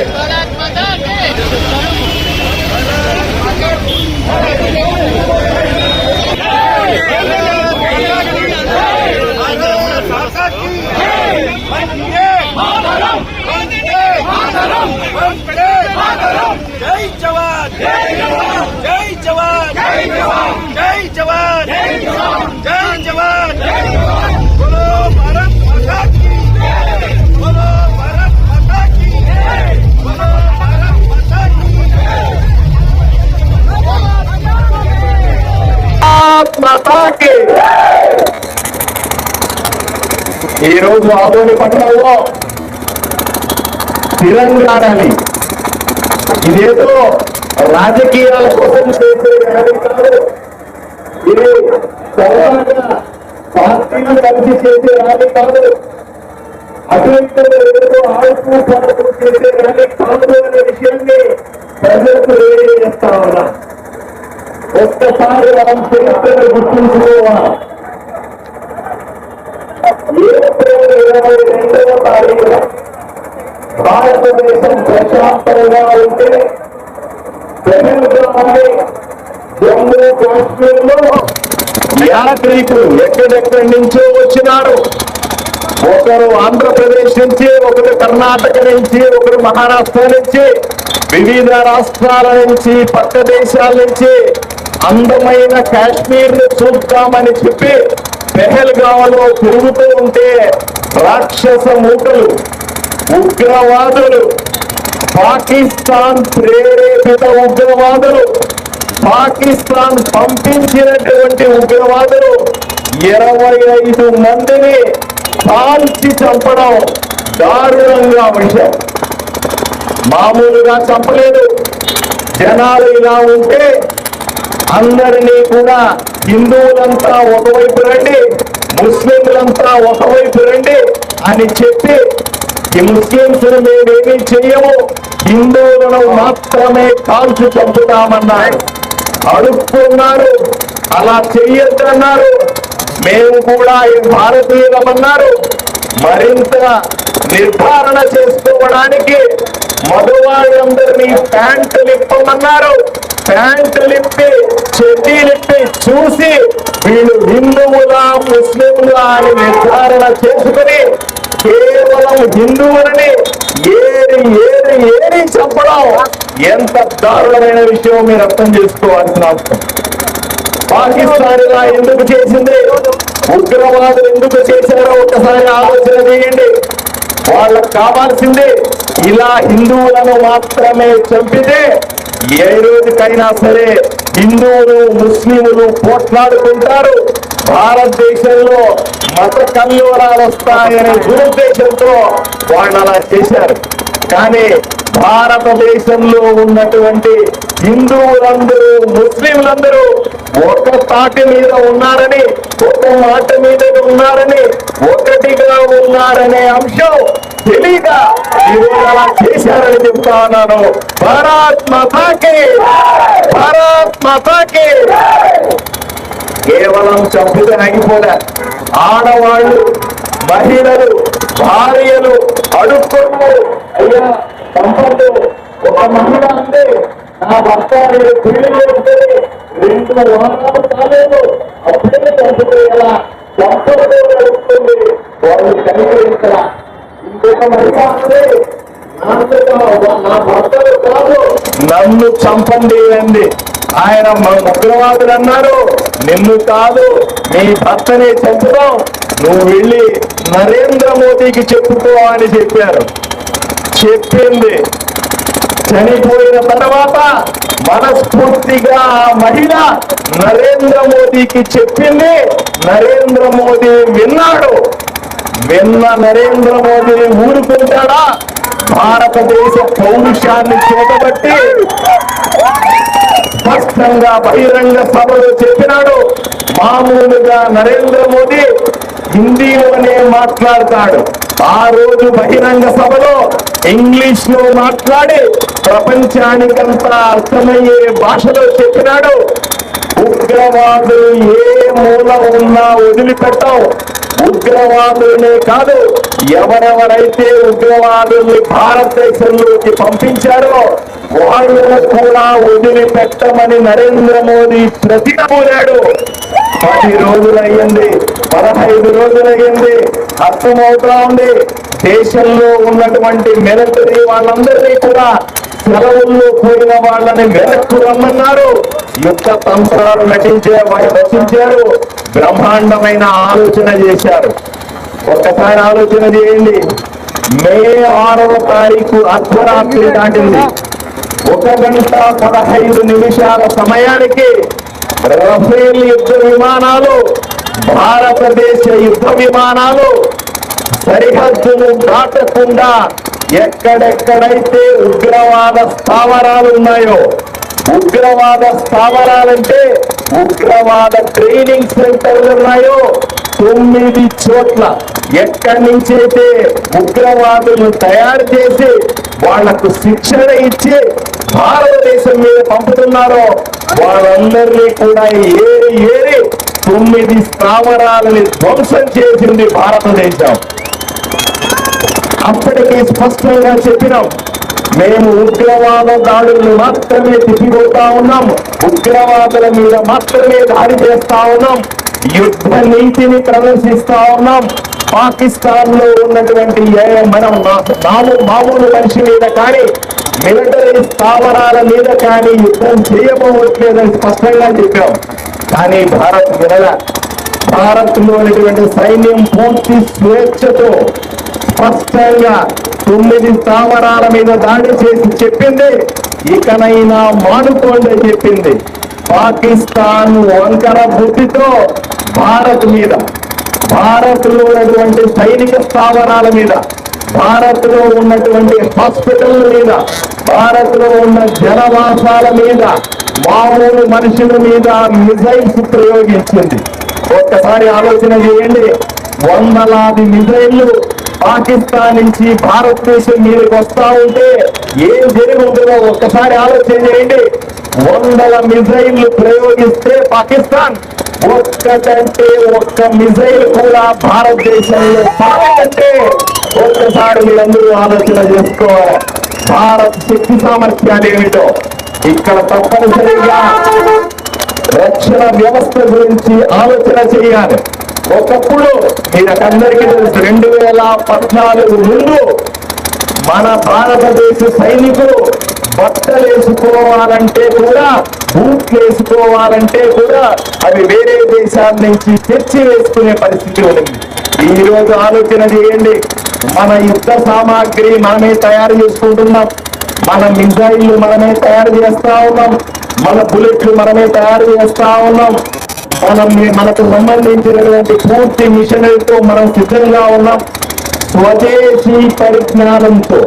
जय जवान। जय जवान। जय जवान। जय जवान। जय जवान। మాతాకి ఈ రోజు ఆదోని పట్టణంలో తెలంగాణని ఇదేదో రాజకీయాల కోసం చేసే కాదు ఇది తెలంగాణ పార్టీలు కలిసి చేసే ర్యాలీ కాదు అటువంటి ఆడుతూ పాడుతూ చేసే ర్యాలీ కాదు అనే విషయాన్ని ప్రజలకు తెలియజేస్తా ఉన్నా. ఒక్కసారి మనం చరిత్రను గుర్తించుకోవాలి. ఏప్రిల్ ఇరవై రెండవ తారీఖున భారతదేశం ప్రశాంతంగా ఉంటే తెలంగాణ జమ్మూ కాశ్మీర్లో యాత్రికులు ఎక్కడెక్కడి నుంచో వచ్చినారు. ఒకరు ఆంధ్రప్రదేశ్ నుంచి ఒకరు కర్ణాటక నుంచి ఒకరు మహారాష్ట్ర నుంచి వివిధ రాష్ట్రాల నుంచి పక్క దేశాల నుంచి అందమైన కాశ్మీర్ను చూద్దామని చెప్పి పెహల్గావలో తిరుగుతూ ఉంటే రాక్షస మూకలు ఉగ్రవాదులు పాకిస్తాన్ ప్రేరేపిత ఉగ్రవాదులు పాకిస్తాన్ పంపించినటువంటి ఉగ్రవాదులు ఇరవై ఐదు మందిని కాల్చి చంపడం దారుణంగా విషయం. మామూలుగా చంపలేదు. జనాలు ఇలా ఉంటే అందరినీ కూడా హిందువులంతా ఒకవైపు రండి ముస్లింలంతా ఒకవైపు రండి అని చెప్పి ఈ ముస్లింస్ మేమేమీ చెయ్యము హిందువులను మాత్రమే కాల్చి చంపుతామన్నారు. అడుక్కున్నారు. అలా చెయ్యొద్దన్నారు. మేము కూడా ఈ భారతీయులమన్నారు. మరింత నిర్ధారణ చేసుకోవడానికి మగవాళ్ళందరినీ ప్యాంటులు ఇప్పమన్నారు. ప్యాంటులిప్పి చెడ్డీలిప్పి చూసి వీళ్ళు హిందువులా ముస్లింలా అని నిర్ధారణ చేసుకుని కేవలం హిందువులని ఏరి ఏరి ఏరి చెప్పడం ఎంత దారుణమైన విషయం మీరు అర్థం చేసుకోవాల్సిన అవసరం. పాకిస్తాన్ ఇలా ఎందుకు చేసింది? ఉగ్రవాదులు ఎందుకు చేశారో ఒకసారి ఆలోచన చేయండి. వాళ్ళకు కావాల్సింది ఇలా హిందువులను మాత్రమే చంపితే ఏ రోజుకైనా సరే హిందువులు ముస్లింలు పోట్లాడుకుంటారు. భారతదేశంలో మత కల్లోరాలు వస్తాయనే దురుద్దేశంతో వాళ్ళు అలా చేశారు. కానీ భారతదేశంలో ఉన్నటువంటి హిందువులందరూ ముస్లింలందరూ ఒక తాటి మీద ఉన్నారని ఒక మాట మీద ఉన్నారని ఒకటిగా ఉన్నారనే అంశం తెలియక ఈరోజు అలా చేశారని చెప్తా ఉన్నాను భారత్ మాతాకి భారత్ మాతాకి కేవలం చంపుతే ఆగిపోలే ఆడవాళ్ళు మహిళలు భార్యలు అడుక్కొను అయ్యా సంపత్తు ఒక మహిళ అంటే నా భర్త నేను పెళ్ళి చేస్తే రెండు వారాలు కాలేదు అప్పుడే చంపితే ఎలా సంపత్తు అడుగుతుంది వాళ్ళు కనికరించరా ఇంకొక మహిళ అంటే నా భర్తలు కాదు నన్ను చంపండి ఆయన ఉగ్రవాదులు అన్నారు. నిన్ను కాదు నీ భర్తనే చంపుదాం. నువ్వు వెళ్ళి నరేంద్ర మోదీకి చెప్పుకో అని చెప్పారు. చెప్పింది. చనిపోయిన తర్వాత మనస్ఫూర్తిగా ఆ మహిళ నరేంద్ర మోదీకి చెప్పింది. నరేంద్ర మోదీ విన్నాడు. విన్న నరేంద్ర మోదీని ఊరుకుంటాడా? భారతదేశ పౌరుషాన్ని చేతబట్టి స్పష్టంగా బహిరంగ సభలో చెప్పినాడు. మామూలుగా నరేంద్ర మోదీ హిందీలోనే మాట్లాడతాడు. ఆ రోజు బహిరంగ సభలో ఇంగ్లీష్లో మాట్లాడి ప్రపంచానికంతా అర్థమయ్యే భాషలో చెప్పినాడు. ఉగ్రవాదులు ఏ మూల ఉన్నా వదిలిపెట్టవు. ఉగ్రవాదులనే కాదు ఎవరెవరైతే ఉగ్రవాదుల్ని భారతదేశంలోకి పంపించారో వాళ్ళను కూడా వదిలిపెట్టమని నరేంద్ర మోదీ ప్రతికూలాడు పది రోజులయ్యింది పదహైదు రోజులయ్యింది అర్థమవుతా ఉంది. దేశంలో ఉన్నటువంటి మిలిటరీ వాళ్ళందరినీ కూడా సెలవుల్లో పోయిన వాళ్ళని వెనక్కు రమ్మన్నారు. యుద్ధ తంత్రాలు నటించే వాళ్ళు రచించారు బ్రహ్మాండమైన ఆలోచన చేశారు. ఒక్కసారి ఆలోచన చేయండి. మే ఆరవ తారీఖు అర్ధరాత్రి దాటింది. ఒక గంట పదహైదు నిమిషాల సమయానికి రఫేల్ యుద్ధ విమానాలు భారతదేశ యుద్ధ విమానాలు సరిహద్దును దాటకుండా ఎక్కడెక్కడైతే ఉగ్రవాద స్థావరాలు ఉన్నాయో ఉగ్రవాద స్థావరాలంటే ఉగ్రవాద ట్రైనింగ్ సెంటర్లు ఉన్నాయో తొమ్మిది చోట్ల. ఎక్కడి నుంచైతే ఉగ్రవాదులు తయారు చేసి వాళ్ళకు శిక్షణ ఇచ్చి భారతదేశం మీద పంపుతున్నారో వాళ్ళందరినీ కూడా ఏరి ఏరి తొమ్మిది స్థావరాలని ధ్వంసం చేసింది భారతదేశం. అప్పటికే స్పష్టంగా చెప్పినాం. మేము ఉగ్రవాద దాడులను మాత్రమే తిప్పిపోతా ఉన్నాం. ఉగ్రవాదుల మీద మాత్రమే దాడి చేస్తా ఉన్నాం. యుద్ధ నీతిని ప్రదర్శిస్తా ఉన్నాం. పాకిస్తాన్లో ఉన్నటువంటి ఏ- మనం మా- మామూలు మామూలు మనిషి మీద కానీ మిలిటరీ స్థావరాల మీద కానీ యుద్ధం చేయబోవట్లేదని స్పష్టంగా చెప్పాం. కానీ భారత్ వినలా. భారత్లో ఉన్నటువంటి సైన్యం పూర్తి స్వేచ్ఛతో స్పష్టంగా తొమ్మిది స్థావరాల మీద దాడి చేసి చెప్పింది. ఇకనైనా మానుకోండి చెప్పింది. పాకిస్తాన్ వంకర బుద్ధితో భారత్ మీద భారత్ లోనటువంటి ఉన్నటువంటి సైనిక స్థావరాల మీద భారత్లో ఉన్నటువంటి హాస్పిటల్ మీద భారత్లో ఉన్న జనవాసాల మీద మామూలు మనుషుల మీద మిజైల్స్ ప్రయోగించింది. ఒక్కసారి ఆలోచన చేయండి. వందలాది మిజైళ్ళు పాకిస్తాన్ నుంచి భారతదేశం మీదకి వస్తా ఉంటే ఏం జరుగుతుందో ఒక్కసారి ఆలోచన చేయండి. వందల మిజైళ్ళు ప్రయోగిస్తే పాకిస్తాన్ ఒక్కటంటే ఒక్క మిజైల్ కూడా భారతదేశంలో పాకంటే ఒక్కసారి మీరందరూ ఆలోచన చేసుకోవాలి భారత్ శక్తి సామర్థ్యాలు ఏమిటో ఇక్కడ తప్పనిసరిగా రక్షణ వ్యవస్థ గురించి ఆలోచన చేయాలి. ఒకప్పుడు మీరందరికీ తెలుసు రెండు వేల పద్నాలుగు ముందు మన భారతదేశ సైనికులు బట్టలు వేసుకోవాలంటే కూడా బూట్లు వేసుకోవాలంటే కూడా అవి వేరే దేశాల నుంచి తెచ్చి వేసుకునే పరిస్థితి ఉంది. ఈ రోజు ఆలోచన చేయండి. మన యుద్ధ సామాగ్రి మనమే తయారు చేసుకుంటున్నాం. మన మిజైళ్ళు మనమే తయారు చేస్తా ఉన్నాం. మన బుల్లెట్లు మనమే తయారు చేస్తా ఉన్నాం. మనం మనకు సంబంధించినటువంటి పూర్తి మిషనరీతో మనం సిద్ధంగా ఉన్నాం. స్వదేశీ పరిజ్ఞానంతో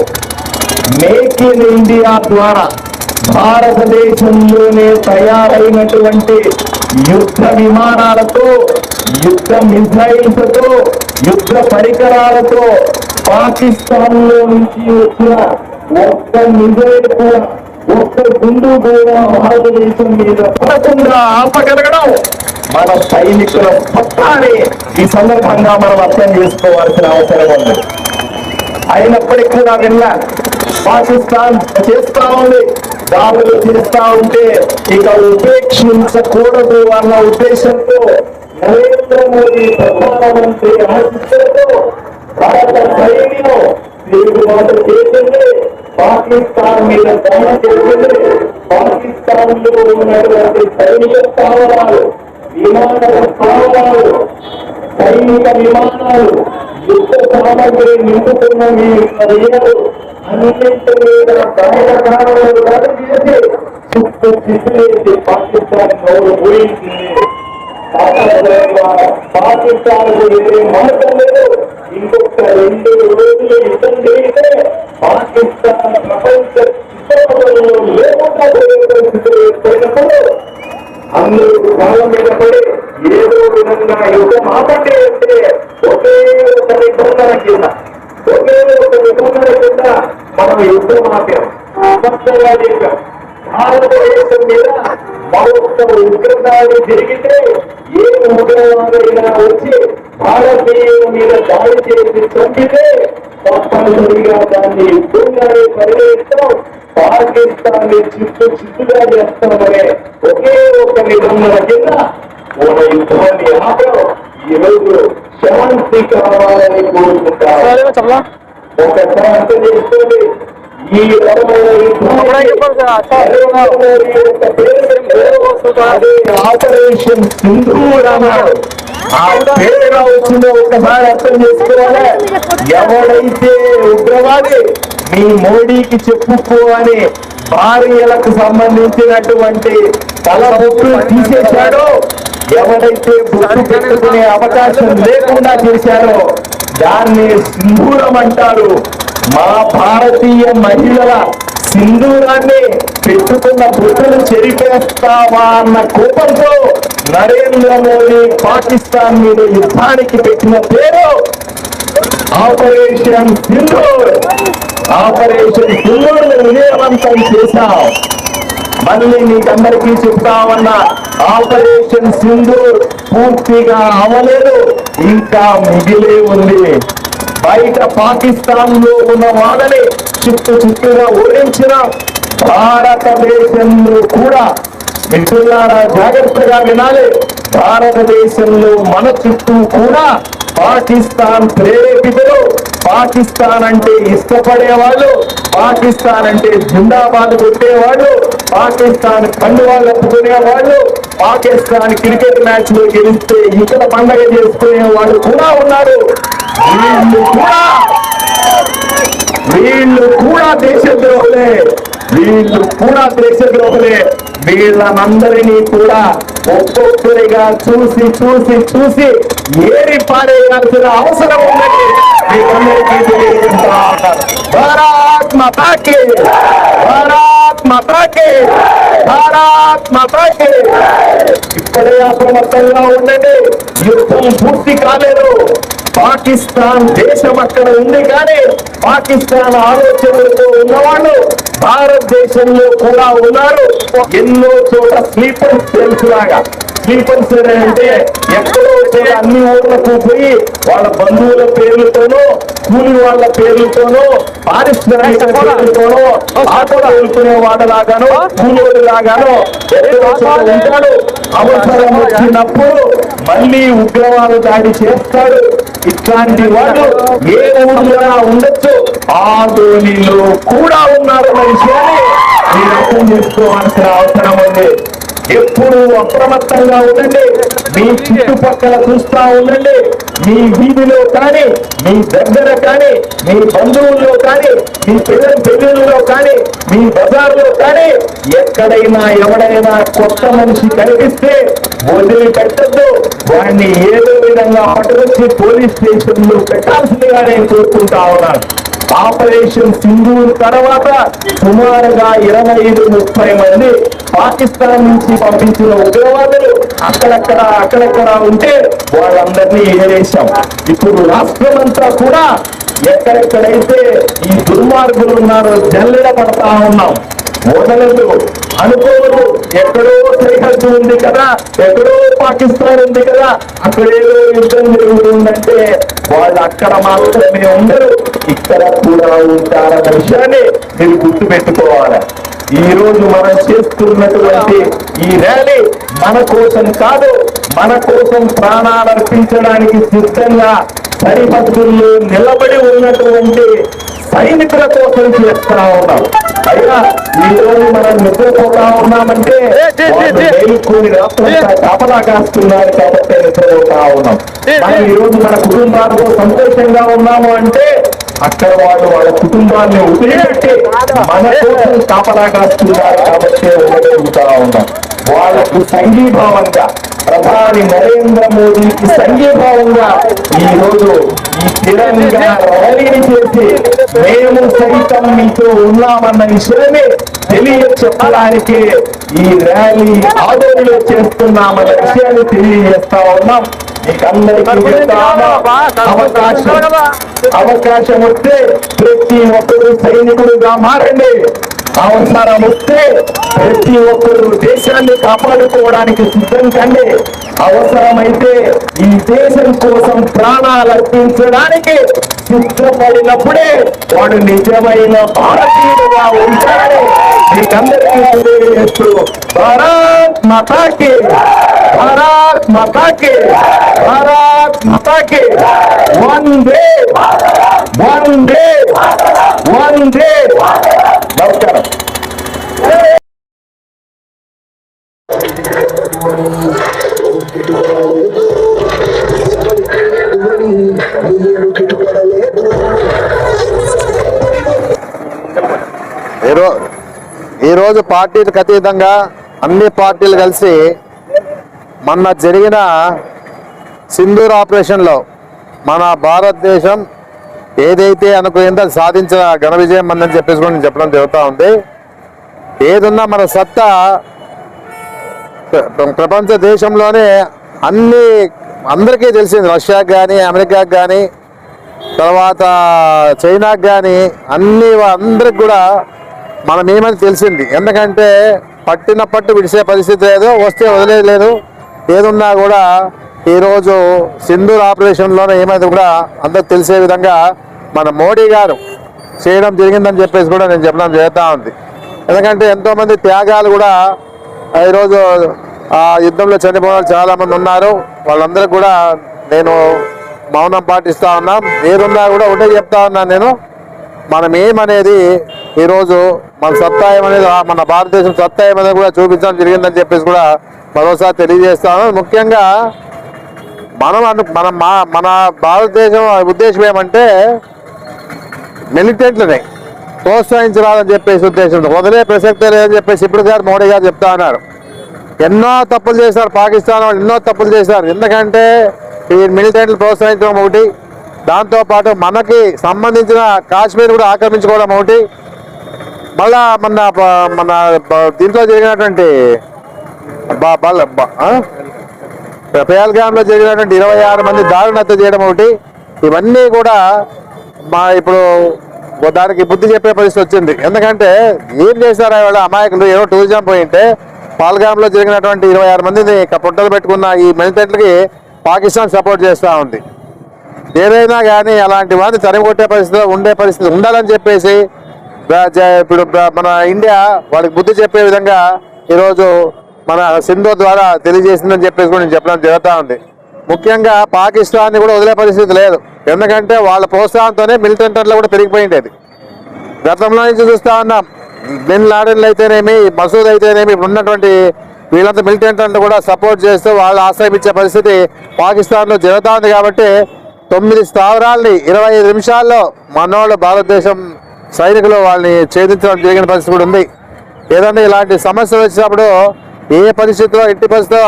మేక్ ఇన్ ఇండియా ద్వారా భారతదేశంలోనే తయారైనటువంటి యుద్ధ విమానాలతో యుద్ధ మిసైల్స్తో యుద్ధ పరికరాలతో పాకిస్తాన్లో నుంచి వచ్చిన ఒక్క మిసైల్ కూడా ఒక్క గుండు కూడా భారతదేశం మీద పడకుండా ఆపగలగడం మన సైనికుల సత్తాని ఈ సందర్భంగా మనం అర్థం చేసుకోవాల్సిన అవసరం ఉంది. అయినప్పటికీ కూడా వెళ్ళ పాకిస్తాన్ చేస్తా ఉంది దాడులు చేస్తా ఉంటే ఇక ఉపేక్షించకూడదు అన్న ఉద్దేశంతో నరేంద్ర మోదీ ప్రధానమంత్రి ఆశిస్సులతో భారత సైన్యం తిరుగుబాటు చేసింది పాకిస్తాన్ మీద దాడి చేసింది పాకిస్తాన్లో ఉన్నటువంటి సైనిక స్థావరాలు విమాన స్థావరాలు సైనిక విమానాలు యుద్ధ సామగ్రి నింపుతున్న మీ రైలు అన్నింటి మీద బయటకాలను దాడి చేసి చుట్టూ చిసిరేసి పాకిస్తాన్ నోరు ఊహించింది పాకిస్తాన్కు ఎదురే మార్గం లేదు ఇంకొక రెండు రోజులు యుద్ధం చేస్తే పాకిస్తాన్ ప్రపంచ చిత్రంలో లేకుండా పోయే పరిస్థితులు ఏర్పడినప్పుడు అందరూ కాలం మీద పడి ఏదో విధంగా యుద్ధం ఆపండి అంటే ఒకే ఒక నిబంధన కింద ఒకే ఒక నిబంధన కింద మనం యుద్ధం ఆపాం. స్పష్టంగా చెప్పాం. భారతదేశం మీద మరొక ఉగ్రదాడి జరిగితే ఏ ఉగ్రవాదైనా వచ్చి భారతీయుల మీద దాడి చేసి చంపితే తప్పనిసరిగా దాన్ని యుద్ధంగానే పరిగణిస్తాం పాకిస్తాన్ని చిత్తు చిత్తుగా చేస్తామనే ఒకే ఒక నిబంధన కింద ఒక యుద్ధాన్ని ఆపడం ఈ రోజు శాంతి కావాలని ఒకసారి అర్థం చేసుకోండి ఈ ఆపరేషన్ ఆ పేరు వచ్చిందో ఒకసారి అర్థం చేసుకోవాలి ఎవడైతే ఉగ్రవాది మీ మోడీకి చెప్పుకో అని భార్యలకు సంబంధించినటువంటి తల బొట్టులు తీసేశాడో ఎవడైతే బుద్ధి పెట్టుకునే అవకాశం లేకుండా చేశారో దాన్ని సింధూరం అంటారు. మా భారతీయ మహిళల సింధూరాన్ని పెట్టుకున్న బుద్ధులు చెరిపేస్తావా అన్న కోపంతో నరేంద్ర మోదీ పాకిస్తాన్ మీద యుద్ధానికి పెట్టిన పేరు ఆపరేషన్ సింధూర్. ఆపరేషన్ సింధూర్ విజయవంతం చేశాం మళ్ళీ మీకందరికీ చెప్తామన్న ఆపరేషన్ సింధూర్ పూర్తిగా అవలేదు ఇంకా మిగిలే ఉంది. బయట పాకిస్తాన్లో ఉన్న వాళ్ళని చుట్టూ చుట్టూగా ఓడించిన భారతదేశంలో కూడా మిత్రులారా జాగ్రత్తగా వినాలి. భారతదేశంలో మన చుట్టూ కూడా పాకిస్తాన్ ప్రేరేపితులు. పాకిస్తాన్ అంటే ఇష్టపడేవాళ్ళు పాకిస్తాన్ అంటే జిందాబాద్ కొట్టేవాళ్ళు పాకిస్తాన్ కండువాళ్ళు ఒప్పుకునే వాళ్ళు పాకిస్తాన్ క్రికెట్ మ్యాచ్లో గెలిస్తే ఇతర పండగ చేసుకునే వాళ్ళు కూడా ఉన్నారు. వీళ్ళు కూడా వీళ్ళు కూడా దేశద్రోహులే వీళ్ళు కూడా దేశద్రోహులే వీళ్ళనందరినీ కూడా ఒక్కొక్కరిగా చూసి చూసి చూసి ఏరి పారేయాల్సిన అవసరం ఉందని మీకందరికీ తెలియజేస్తా భారత్ మాతాకి భారత్ మాతాకి భారత్ మాతాకి. ఇప్పుడే అప్రమత్తంగా ఉండండి. యుద్ధం పూర్తి కాలేదు. పాకిస్తాన్ దేశం అక్కడ ఉంది కానీ పాకిస్తాన్ ఆలోచనలతో ఉన్నవాళ్ళు భారతదేశంలో కూడా ఉన్నారు. ఎన్నో చోట స్లీపర్ సెల్స్ లాగా స్లీపర్ సెల్ అంటే ఎక్కడో చోట అన్ని ఊర్లకు పోయి వాళ్ళ బంధువుల పేర్లతోనో కూలి వాళ్ళ పేర్లతోనో పారిశ్రామిక పేర్లతోనో ఆటో వెళ్తునే వాళ్ళలాగానో కూలోడు లాగానో ఉంటాడు అవసరం వచ్చినప్పుడు మళ్ళీ ఉగ్రవాద దాడి చేస్తాడు. ఇట్లాంటి వాడు ఏ ఊళ్ళో ఉండొచ్చు? ఆ ధోనిలో కూడా ఉన్నారన్న విషయాన్ని మీరు అర్థం చేసుకోవాల్సిన అవసరం ఉంది. ఎప్పుడు అప్రమత్తంగా ఉండండి. మీ చుట్టుపక్కల చూస్తా ఉండండి. మీ వీధిలో కానీ మీ దగ్గర కానీ మీ బంధువుల్లో కానీ మీ పిల్లల పెళ్ళిళ్ళలో కానీ మీ బజార్లో కానీ ఎక్కడైనా ఎవడైనా కొత్త మనిషి కనిపిస్తే వదిలిపెట్టద్దు. వాడిని ఏదో విధంగా పట్టుకొచ్చి పోలీస్ స్టేషన్లో పెట్టాల్సిందిగా నేను కోరుకుంటా ఉన్నాను. ఆపరేషన్ సింధూర్ తర్వాత సుమారుగా ఇరవై ఐదు ముప్పై మంది పాకిస్తాన్ నుంచి పంపించిన ఉగ్రవాదులు అక్కడక్కడ అక్కడక్కడ ఉంటే వాళ్ళందరినీ ఏరేశాం ఇప్పుడు రాష్ట్రం అంతా కూడా ఎక్కడెక్కడైతే ఈ దుర్మార్గులు ఉన్నారో జల్లెడ పడతా ఉన్నాం. ఉండలేదు అనుకోవద్దు ఎక్కడో సరిహద్దు ఉంది కదా. ఎక్కడో పాకిస్తాన్ ఉంది కదా. అక్కడేదో యుద్ధం జరుగుతుందంటే వాళ్ళు అక్కడ మాత్రమే ఉండరు. ఇక్కడ కూడా ఉంటారన్న విషయాన్ని మీరు గుర్తు పెట్టుకోవాలి ఈ రోజు మనం చేస్తున్నటువంటి ఈ ర్యాలీ మన కోసం కాదు మన కోసం ప్రాణాలు అర్పించడానికి సిద్ధంగా సరిహద్దుల్లో నిలబడి ఉన్నటువంటి సైనికుల కోసం చేస్తా ఉన్నాం అయినా ఈ రోజు మనం నిద్రపోతా ఉన్నామంటే మేలుకొని కాపలా కాస్తున్నారు కాబట్టి నిద్రపోతా ఉన్నాం. మనం ఈ రోజు మన కుటుంబాలతో సంతోషంగా ఉన్నాము అంటే అక్కడ వాళ్ళు వాళ్ళ కుటుంబాన్ని వదిలిపెట్టి మన కోసం కాపలా కాస్తున్నారు కాబట్టి ఉండగలుగుతా ఉన్నాం. వాళ్ళకు సంఘీభావంగా ప్రధాని నరేంద్ర మోదీకి సంఘీభావంగా ఈ రోజు ఈ తిరంగా ర్యాలీని చేసి మేము సైతం మీతో ఉన్నామన్న విషయాన్ని తెలియ చెప్పడానికి ఈ ర్యాలీ ఆదోళనలో చేస్తున్నామన్న విషయాన్ని తెలియజేస్తా ఉన్నాం. అవకాశం అవకాశం వస్తే ప్రతి ఒక్కరు సైనికుడుగా మారండి. అవసరం వస్తే ప్రతి ఒక్కరు దేశాన్ని కాపాడుకోవడానికి సిద్ధం కండి. అవసరమైతే ఈ దేశం కోసం ప్రాణాలు అర్పించడానికి సిద్ధపడినప్పుడే వాడు నిజమైన భారతీయుడుగా ఉంటాడని మీకందరికీ తెలియజేస్తూ భారత్ మతాకి భారత్ మాతా కే వన్ మాతా కే వందే వందే. నమస్కారం. ఈరోజు పార్టీలకు అతీతంగా అన్ని పార్టీలు కలిసి మొన్న జరిగిన సింధూర్ ఆపరేషన్లో మన భారతదేశం ఏదైతే అనుకుందో అది సాధించిన ఘన విజయం అందని చెప్పేసి కూడా నేను చెప్పడం జరుగుతూ ఉంది. ఏదున్నా మన సత్తా ప్రపంచ దేశంలోనే అన్ని అందరికీ తెలిసింది. రష్యాకి కానీ అమెరికాకి కానీ తర్వాత చైనాకి కానీ అన్ని అందరికి కూడా మనం ఏమని తెలిసింది. ఎందుకంటే పట్టిన పట్టు విడిసే పరిస్థితి లేదు వస్తే వదిలేదు లేదు ఏదున్నా కూడా ఈరోజు సింధూర్ ఆపరేషన్లోనే ఏమైంది కూడా అందరికి తెలిసే విధంగా మన మోడీ గారు చేయడం జరిగిందని చెప్పేసి కూడా నేను చెప్పడం చేస్తూ ఉంది. ఎందుకంటే ఎంతోమంది త్యాగాలు కూడా ఈరోజు ఆ యుద్ధంలో చనిపోయిన చాలామంది ఉన్నారు. వాళ్ళందరూ కూడా నేను మౌనం పాటిస్తా ఉన్నాం. ఏదున్నా కూడా ఒకటే చెప్తా ఉన్నాను నేను. మనం ఏమనేది ఈరోజు మన సత్తా ఏమనేది మన భారతదేశం సత్తా ఏమనేది కూడా చూపించడం జరిగిందని చెప్పేసి కూడా మరోసారి తెలియజేస్తాను ముఖ్యంగా మనం మన మా మన భారతదేశం ఉద్దేశం ఏమంటే మిలిటెంట్లని ప్రోత్సహించరాదని చెప్పేసి ఉద్దేశం వదిలే ప్రసక్తే లేదని చెప్పేసి ఇప్పుడు గారు మోడీ గారు చెప్తా ఉన్నారు ఎన్నో తప్పులు చేశారు పాకిస్తాన్ వాళ్ళు ఎన్నో తప్పులు చేశారు. ఎందుకంటే ఈ మిలిటెంట్లు ప్రోత్సహించడం ఒకటి దాంతోపాటు మనకి సంబంధించిన కాశ్మీర్ కూడా ఆక్రమించుకోవడం ఒకటి మళ్ళా మన మన దీంట్లో జరిగినటువంటి బ- బల- పేల్గాంలో జరిగినటువంటి ఇరవై ఆరు మంది దారుణ హత్య చేయడం ఒకటి. ఇవన్నీ కూడా మా ఇప్పుడు దానికి బుద్ధి చెప్పే పరిస్థితి వచ్చింది. ఎందుకంటే ఏం చేశారు వాళ్ళ అమాయకులు? ఏదో టూరిజం పోయింటే పాల్గాంలో జరిగినటువంటి ఇరవై ఆరు మందిని పుట్టలు పెట్టుకున్న ఈ మిలిటెంట్లకి పాకిస్తాన్ సపోర్ట్ చేస్తూ ఉంది. ఏదైనా కానీ అలాంటి వారిని తరిమి కొట్టే పరిస్థితిలో ఉండే పరిస్థితి ఉండాలని చెప్పేసి ఇప్పుడు మన ఇండియా వాళ్ళకి బుద్ధి చెప్పే విధంగా ఈరోజు మన సింధు ద్వారా తెలియజేసిందని చెప్పేసి కూడా నేను చెప్పడం జరుగుతూ ఉంది. ముఖ్యంగా పాకిస్తాన్ని కూడా వదిలే పరిస్థితి లేదు. ఎందుకంటే వాళ్ళ ప్రోత్సాహంతోనే మిలిటెంటర్లు కూడా పెరిగిపోయిండేది గతంలో నుంచి చూస్తూ ఉన్నాం. బిన్ లాడెన్లు అయితేనేమి మసూద్ అయితేనేమి ఇప్పుడు ఉన్నటువంటి వీళ్ళంతా మిలిటెంట్ కూడా సపోర్ట్ చేస్తూ వాళ్ళు ఆశ్రయం ఇచ్చే పరిస్థితి పాకిస్తాన్లో జరుగుతూ ఉంది కాబట్టి తొమ్మిది స్థావరాల్ని ఇరవై ఐదు నిమిషాల్లో మనోళ్ళు భారతదేశం సైనికులు వాళ్ళని ఛేదించడం జరిగిన పరిస్థితి కూడా ఉంది. ఏదన్నా ఇలాంటి సమస్యలు వచ్చినప్పుడు ఏ పరిస్థితిలో ఎట్టి పరిస్థితిలో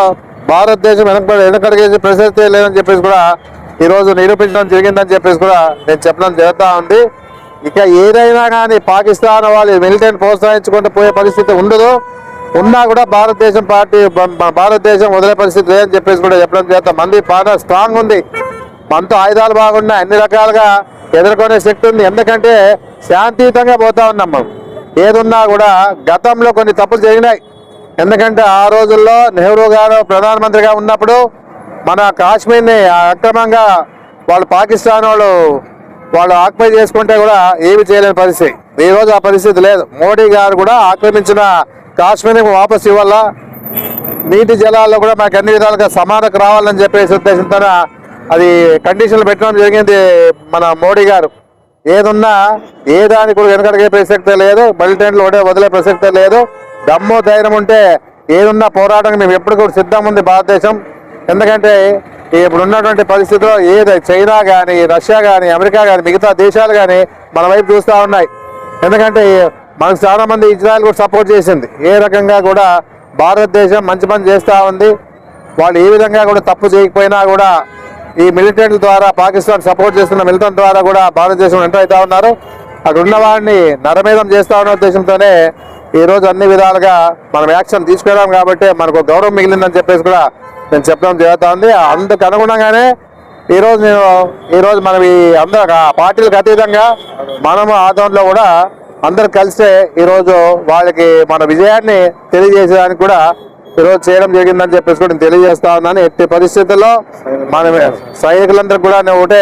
భారతదేశం వెనక వెనకడిగేసి ప్రసక్తే లేదని చెప్పేసి కూడా ఈరోజు నిరూపించడం జరిగిందని చెప్పేసి కూడా నేను చెప్పడం జరుగుతూ ఉంది. ఇక ఏదైనా కానీ పాకిస్తాన్ వాళ్ళు మిలిటెంట్ ప్రోత్సహించుకుంటూ పోయే పరిస్థితి ఉండదు. ఉన్నా కూడా భారతదేశం పార్టీ భారతదేశం వదిలే పరిస్థితి లేదని చెప్పేసి కూడా చెప్పడం చేస్తాం మంది బాగా స్ట్రాంగ్ ఉంది. మనతో ఆయుధాలు బాగున్నాయి అన్ని రకాలుగా ఎదుర్కొనే శక్తి ఉంది. ఎందుకంటే శాంతియుతంగా పోతా ఉన్నాం మనం. ఏదున్నా కూడా గతంలో కొన్ని తప్పులు జరిగినాయి. ఎందుకంటే ఆ రోజుల్లో నెహ్రూ గారు ప్రధానమంత్రిగా ఉన్నప్పుడు మన కాశ్మీర్ని అక్రమంగా వాళ్ళు పాకిస్తాన్ వాళ్ళు వాళ్ళు ఆక్యుపై చేసుకుంటే కూడా ఏమి చేయలేని పరిస్థితి. ఈ రోజు ఆ పరిస్థితి లేదు. మోడీ గారు కూడా ఆక్రమించిన కాశ్మీర్ని వాపస్ ఇవ్వాలా. నీటి జలాల్లో కూడా మాకు అన్ని విధాలుగా సమానకు రావాలని చెప్పేసి ఉద్దేశంతో అది కండిషన్లు పెట్టడం జరిగింది మన మోడీ గారు. ఏదున్నా ఏ దానికి కూడా వెనకడిగే ప్రసక్తే లేదు. బలిటెంట్లు ఒకటే వదిలే ప్రసక్తే లేదు. దమ్ము ధైర్యం ఉంటే ఏదున్నా పోరాటం మేము ఎప్పుడు కూడా సిద్ధం ఉంది భారతదేశం. ఎందుకంటే ఇప్పుడు ఉన్నటువంటి పరిస్థితిలో ఏది చైనా కానీ రష్యా కానీ అమెరికా కానీ మిగతా దేశాలు కానీ మన వైపు చూస్తూ ఉన్నాయి. ఎందుకంటే మనకు చాలా మంది ఇజ్రాయెల్ కూడా సపోర్ట్ చేసింది. ఏ రకంగా కూడా భారతదేశం మంచి పని చేస్తూ ఉంది. వాళ్ళు ఏ విధంగా కూడా తప్పు చేయకపోయినా కూడా ఈ మిలిటెంట్ల ద్వారా పాకిస్తాన్ సపోర్ట్ చేస్తున్న మిలిటెంట్ ద్వారా కూడా భారతదేశం ఎంటర్ అవుతా ఉన్నారు. అక్కడ ఉన్న వాడిని నరమేధం చేస్తా ఉన్న ఉద్దేశంతోనే ఈరోజు అన్ని విధాలుగా మనం యాక్షన్ తీసుకున్నాం కాబట్టి మనకు గౌరవం మిగిలిందని చెప్పేసి కూడా నేను చెప్పడం జరుగుతుంది. అందుకు అనుగుణంగానే ఈరోజు నేను ఈరోజు మనం ఈ అందరూ ఆ పార్టీలకు అతీతంగా మనము ఆధ్వర్యంలో కూడా అందరు కలిసే ఈరోజు వాళ్ళకి మన విజయాన్ని తెలియజేసేదానికి కూడా ఈరోజు చేయడం జరిగిందని చెప్పేసి కూడా నేను తెలియజేస్తా ఉన్నాను. ఎట్టి పరిస్థితుల్లో మన సైనికులందరికీ కూడా నేను ఒకటే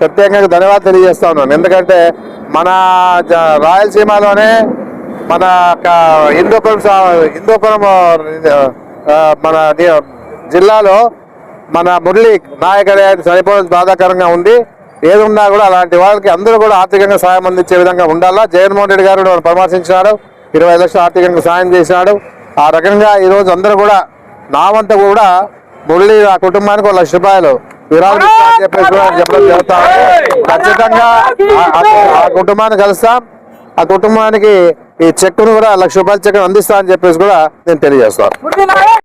ప్రత్యేకంగా ధన్యవాదాలు తెలియజేస్తా ఉన్నాను. ఎందుకంటే మన రాయలసీమలోనే మన హిందూపురం హిందూపురం మన జిల్లాలో మన మురళి నాయకుడే చనిపోవడం బాధాకరంగా ఉంది. ఏదున్నా కూడా అలాంటి వాళ్ళకి అందరూ కూడా ఆర్థికంగా సాయం అందించే విధంగా ఉండాలా? జగన్మోహన్ రెడ్డి గారు కూడా పరామర్శించినారు ఇరవై లక్షలు ఆర్థికంగా సాయం చేసినాడు. ఆ రకంగా ఈ రోజు అందరూ కూడా నా వంతు కూడా మురళి ఆ కుటుంబానికి ఒక లక్ష రూపాయలు విరాళం ఇస్తామని చెప్పేసి కూడా చెప్పడం. ఖచ్చితంగా ఆ కుటుంబాన్ని కలుస్తాం. ఆ కుటుంబానికి ఈ చెక్కును కూడా లక్ష రూపాయల చెక్ అందిస్తా అని చెప్పేసి కూడా నేను తెలియజేస్తాను